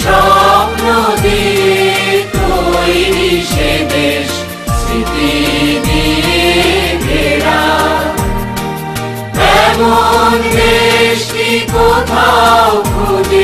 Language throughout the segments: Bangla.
স্বপ্ন দিয়ে তৈরি সে দেশ স্মৃতি দিয়ে এমন কোথাও খুঁজে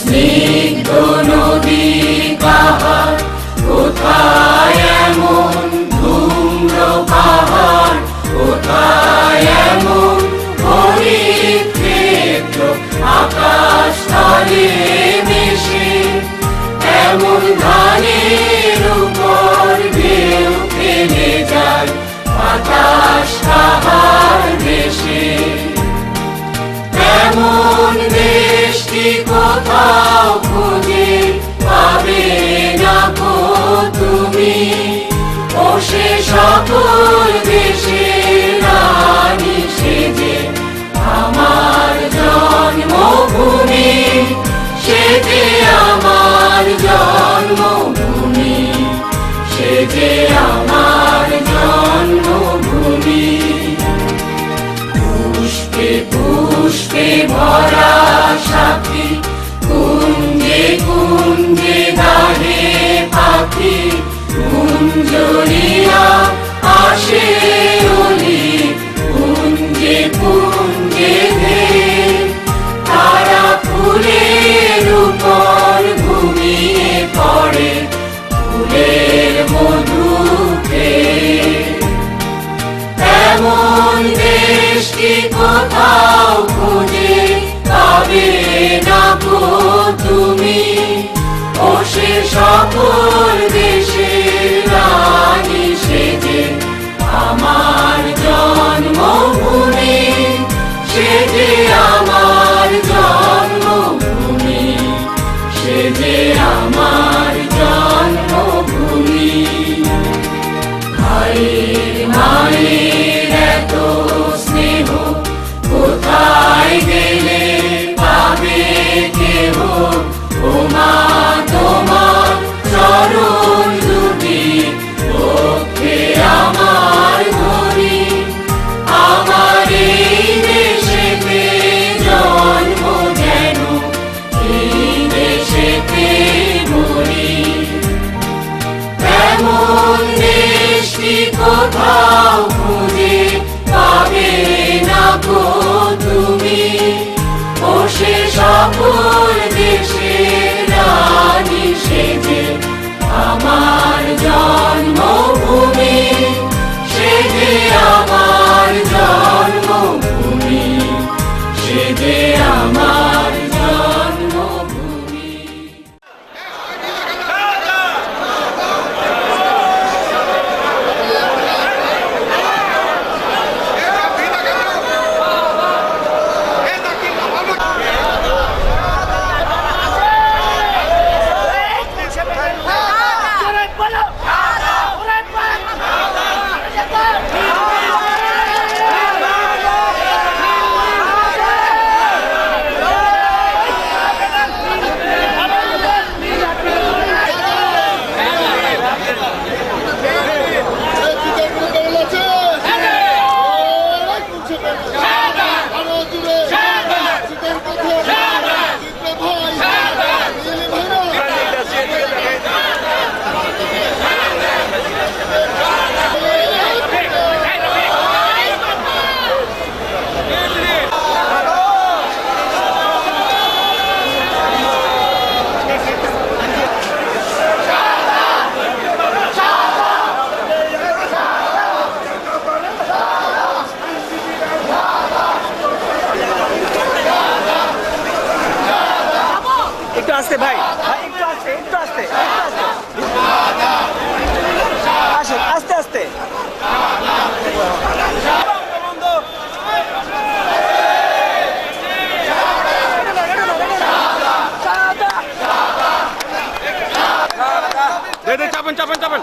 স্নিগ্ধ নদী পাহাড় কোথায় এমন ধূম্র পাহাড় কোথায় এমন হরিত ক্ষেত্র আকাশ তলে মিশে এমন ধানের উপর ঢেউ ফেলে যায় বাতাস তাহার সকল দেশে রানী সেজে আমার জন্মভূমি, সে আমার জন্মভূমি, সে আমার জন্মভূমি। পুষ্পে পুষ্পে ভরা সাথী, কুঞ্জে কুঞ্জে গাহে পাখি কুঞ্জরিয়া Şimdi ama আস্তে একটু আস্তে। আসুন আস্তে আস্তে। চাপেন চাপেন চাপেন চাপেন।